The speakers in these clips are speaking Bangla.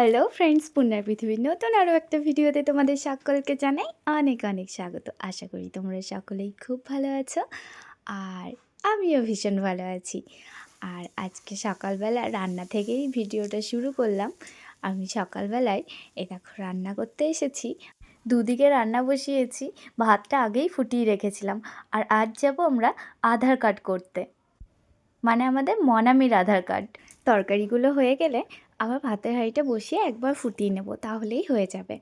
হ্যালো ফ্রেন্ডস পুণ্যার পৃথিবীর নতুন আরও একটা ভিডিওতে তোমাদের সকলকে জানাই অনেক অনেক স্বাগত। আশা করি তোমরা সকলেই খুব ভালো আছো আর আমিও ভীষণ ভালো আছি। আর আজকে সকালবেলা রান্না থেকেই ভিডিওটা শুরু করলাম। আমি সকালবেলায় এ দেখো রান্না করতে এসেছি। দুদিকে রান্না বসিয়েছি, ভাতটা আগেই ফুটিয়ে রেখেছিলাম। আর আজ যাব আমরা আধার কার্ড করতে। মানে আমাদের মনামির আধার কার্ড। তরকারিগুলো হয়ে গেলে আবার ভাতের হাঁড়িটা বসিয়ে একবার ফুটিয়ে নেব, তাহলেই হয়ে যাবে।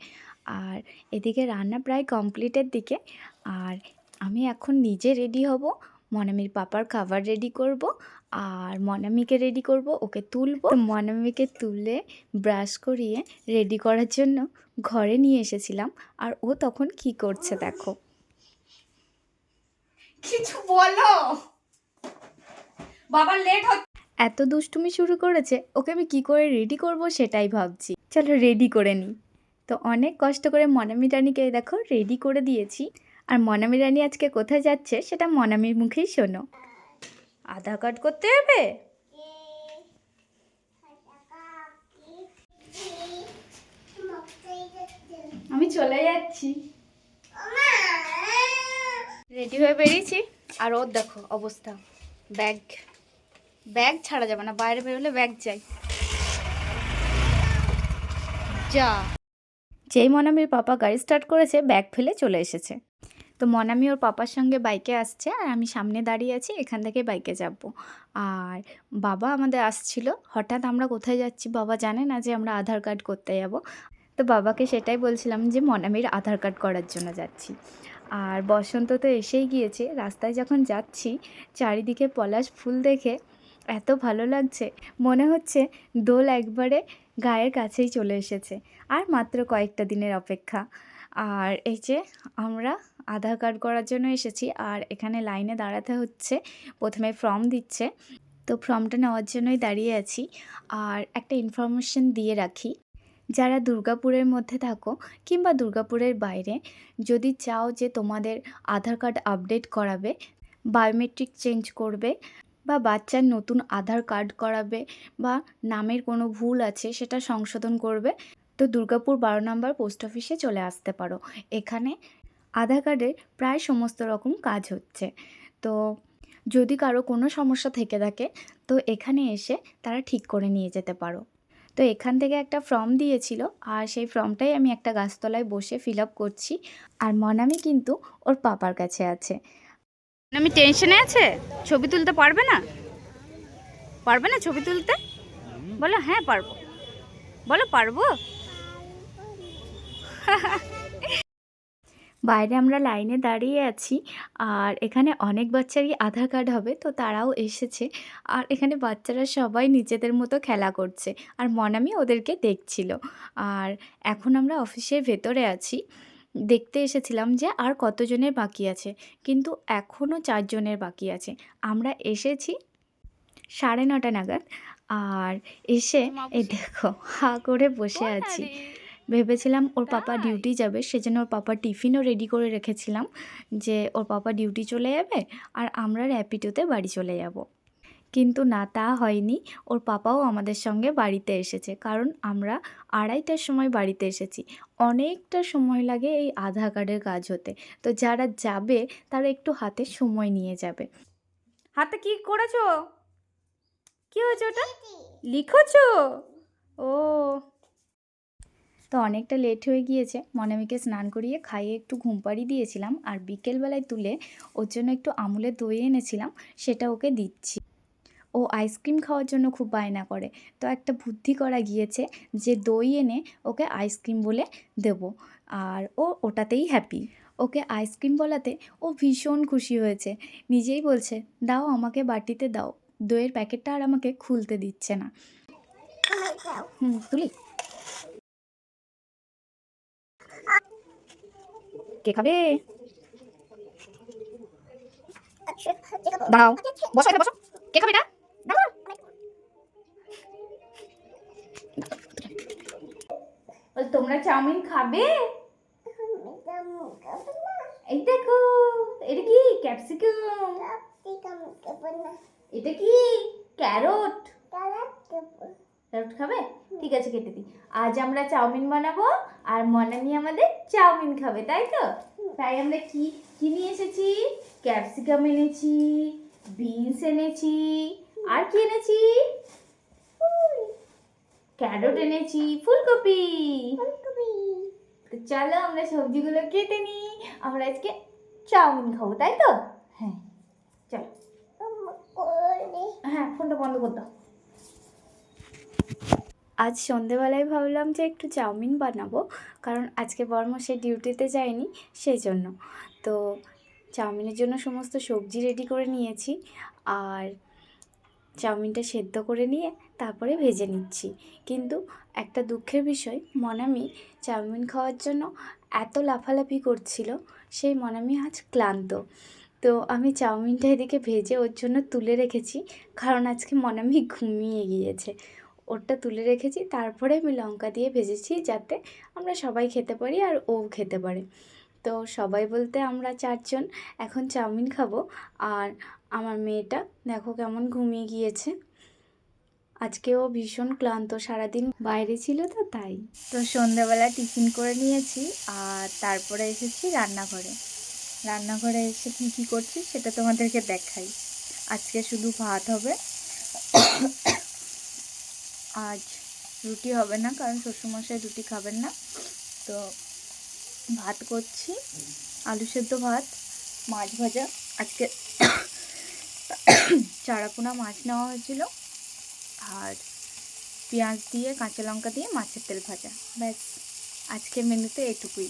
আর এদিকে রান্না প্রায় কমপ্লিটের দিকে। আর আমি এখন নিজে রেডি হব, মনামির পাপার খাবার রেডি করব, আর মনামিকে রেডি করব, ওকে তুলব। মনামিকে তুলে ব্রাশ করিয়ে রেডি করার জন্য ঘরে নিয়ে এসেছিলাম। আর ও তখন কি করছে দেখো। কিছু বলো। বাবা লেট হচ্ছে। এত দুষ্টুমি শুরু করেছে, ওকে আমি কি করে রেডি করব সেটাই ভাবছি। চলো রেডি করে নিই। তো অনেক কষ্ট করে মনামি রানীকে দেখো রেডি করে দিয়েছি। আর মনামি রানী আজকে কোথায় যাচ্ছে সেটা মনামির মুখেই শোনো। আধার কার্ড করতে হবে? আমি চলে যাচ্ছি। রেডি হয়ে বেরিয়েছি? আর ওর দেখো অবস্থা। ব্যাগ। ব্যাগ ছাড়া যাবে না, বাইরে বেরোলে ব্যাগ চাই। যা। যেই মনামির পাপা গাড়ি স্টার্ট করেছে, ব্যাগ ফেলে চলে এসেছে। তো মনামি ওর পাপার সঙ্গে বাইকে আসছে আর আমি সামনে দাঁড়িয়ে আছি, এখান থেকে বাইকে যাব। আর বাবা আমাদের আসছিল, হঠাৎ আমরা কোথায় যাচ্ছি বাবা জানে না যে আমরা আধার কার্ড করতে যাব। তো বাবাকে সেটাই বলছিলাম যে মনামির আধার কার্ড করার জন্য যাচ্ছি। আর বসন্ত তো এসেই গিয়েছে, রাস্তায় যখন যাচ্ছি, চারিদিকে পলাশ ফুল দেখে এত ভালো লাগছে। মনে হচ্ছে দোল একবারে গায়ের কাছেই চলে এসেছে, আর মাত্র কয়েকটা দিনের অপেক্ষা। আর এই যে আমরা আধার কার্ড করার জন্য এসেছি, আর এখানে লাইনে দাঁড়াতে হচ্ছে, প্রথমে ফর্ম দিচ্ছে। তো ফর্মটা নেওয়ার জন্যই দাঁড়িয়ে আছি। আর একটা ইনফরমেশন দিয়ে রাখি, যারা দুর্গাপুরের মধ্যে থাকো কিংবা দুর্গাপুরের বাইরে, যদি চাও যে তোমাদের আধার কার্ড আপডেট করাবে, বায়োমেট্রিক চেঞ্জ করবে বা বাচ্চার নতুন আধার কার্ড করাবে বা নামের কোনো ভুল আছে সেটা সংশোধন করবে, তো দুর্গাপুর বারো নম্বর পোস্ট অফিসে চলে আসতে পারো। এখানে আধার কার্ডের প্রায় সমস্ত রকম কাজ হচ্ছে। তো যদি কারও কোনো সমস্যা থেকে থাকে, তো এখানে এসে তারা ঠিক করে নিয়ে যেতে পারো। তো এখান থেকে একটা ফর্ম দিয়েছিল, আর সেই ফর্মটাই আমি একটা গাছতলায় বসে ফিল আপ করছি, আর মনামি কিন্তু ওর পাপার কাছে আছে। আমি টেনশনে আছে? ছবি তুলতে পারবে না? পারবে না ছবি তুলতে? বলো হ্যাঁ পারব। বলো, পারব? বাইরে আমরা লাইনে দাঁড়িয়ে আছি, আর এখানে অনেক বাচ্চারই আধার কার্ড হবে, তো তারাও এসেছে। আর এখানে বাচ্চারা সবাই নিজেদের মতো খেলা করছে, আর মনামি ওদেরকে দেখছিল। আর এখন আমরা অফিসের ভেতরে আছি। দেখতে এসেছিলাম যে আর কতজনের বাকি আছে। কিন্তু এখনও চারজনের বাকি আছে। আমরা এসেছি সাড়ে নটা নাগাদ। আর এসে এই দেখো হা করে বসে আছি। ভেবেছিলাম ওর পাপা ডিউটি যাবে। সেজন্য ওর পাপা টিফিনও রেডি করে রেখেছিলাম যে ওর পাপা ডিউটি চলে যাবে আর আমরা র্যাপিডোতে বাড়ি চলে যাব। কিন্তু না, তা হয়নি। ওর পাপাও আমাদের সঙ্গে বাড়িতে এসেছে। কারণ আমরা আড়াইটার সময় বাড়িতে এসেছি। অনেকটা সময় লাগে এই আধার কার্ডের কাজ হতে। তো যারা যাবে, তারা একটু হাতে সময় নিয়ে যাবে। হাতে কি করেছ? কি হয়েছে ওটা? লিখেছো? ও। তো অনেকটা লেট হয়ে গিয়েছে। মনামিকে স্নান করিয়ে খাইয়ে একটু ঘুম পাড়িয়ে দিয়েছিলাম। আর বিকেলবেলায় তুলে ওর জন্য একটু আমুলের দই এনেছিলাম। সেটা ওকে দিচ্ছি। ও আইসক্রিম খাওয়ার জন্য খুব বায়না করে। তো একটা বুদ্ধি করা গিয়েছে যে দই এনে ওকে আইসক্রিম বলে দেব। আর ও ওটাতেই হ্যাপি ওকে আইসক্রিম বলাতে ও ভীষণ খুশি হয়েছে। নিজেই বলছে, দাও আমাকে বাটিতে দাও। দইয়ের প্যাকেটটা আর আমাকে খুলতে দিচ্ছে না। হুম, তুলি। কে খাবে? দাও। বসো এটা বসো কে খাবে এটা? তোমরা চাউমিন খাবে? এই দেখো, এটা কি? ক্যাপসিকাম। এটা কি? ক্যারট। ক্যারট খাবে? ঠিক আছে, কেটে দিই। আজ আমরা চাউমিন বানাবো, আর মনামি আমাদের চাউমিন খাবে, তাই তো? তাই আমরা কি কি নিয়ে এসেছি? ক্যাপসিকাম এনেছি, বিনস এনেছি আর কি এনেছি? ক্যারট এনেছি ফুলকপি। তো চলো আমরা সবজিগুলো কেটে নিই। আমরা আজকে চাউমিন খাব তাই তো? হ্যাঁ চলো। হ্যাঁ ফোনটা বন্ধ কর দাও। আজ সন্ধেবেলায় ভাবলাম যে একটু চাউমিন বানাবো কারণ আজকে বর্মশে ডিউটিতে যায়নি সেই জন্য তো চাউমিনের জন্য সমস্ত সবজি রেডি করে নিয়েছি। আর চাউমিনটা সেদ্ধ করে নিয়ে তারপরে ভেজে নিচ্ছি। কিন্তু একটা দুঃখের বিষয়, মনামি চাউমিন খাওয়ার জন্য এত লাফালাফি করছিল, সেই মনামি আজ ক্লান্ত। তো আমি চাউমিনটা এদিকে ভেজে ওর জন্য তুলে রেখেছি, কারণ আজকে মনামি ঘুমিয়ে গিয়েছে। ওরটা তুলে রেখেছি, তারপরে আমি লঙ্কা দিয়ে ভেজেছি যাতে আমরা সবাই খেতে পারি আর ও খেতে পারে। তো সবাই বলতে আমরা চারজন এখন চাউমিন খাব, আর আমার মেয়েটা দেখো কেমন ঘুমিয়ে গিয়েছে। আজকেও ভীষণ ক্লান্ত, সারাদিন বাইরে ছিল তো তাই। তো সন্ধ্যাবেলা টিফিন করে নিয়েছি আর তারপরে এসেছি রান্নাঘরে। রান্নাঘরে এসে কী কী করছি সেটা তোমাদেরকে দেখাই। আজকে শুধু ভাত হবে। আজ রুটি হবে না, কারণ শ্বশুরমশাই রুটি খাবেন না। তো ভাত করছি। আলু সেদ্ধ ভাত, মাছ ভাজা। আজকে চারাপোনা মাছ নেওয়া হয়েছিল। আর পেঁয়াজ দিয়ে, কাঁচা লঙ্কা দিয়ে মাছের তেল ভাজা। ব্যাস, আজকের মেনুতে এটুকুই।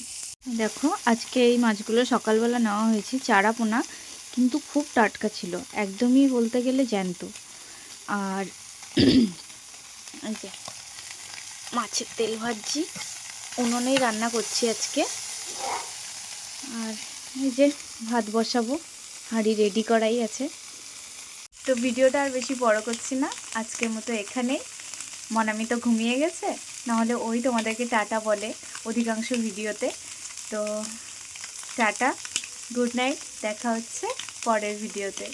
দেখো, আজকে এই মাছগুলো সকালবেলা নেওয়া হয়েছে, চারাপোনা। কিন্তু খুব টাটকা ছিল, একদমই বলতে গেলে জ্যান্ত। আর যে, মাছের তেল ভাজছি, উনুনেই রান্না করছি আজকে। আর এই যে, ভাত বসাবো, হাঁড়ি রেডি করাই আছে। তো ভিডিওটা আর বেশি বড় করছি না। আজকের মতো এখানেই। মনামি তো ঘুমিয়ে গেছে, নাহলে ওই তোমাদেরকে টাটা বলে অধিকাংশ ভিডিওতে। তো টাটা, গুড নাইট, দেখা হচ্ছে পরের ভিডিওতে।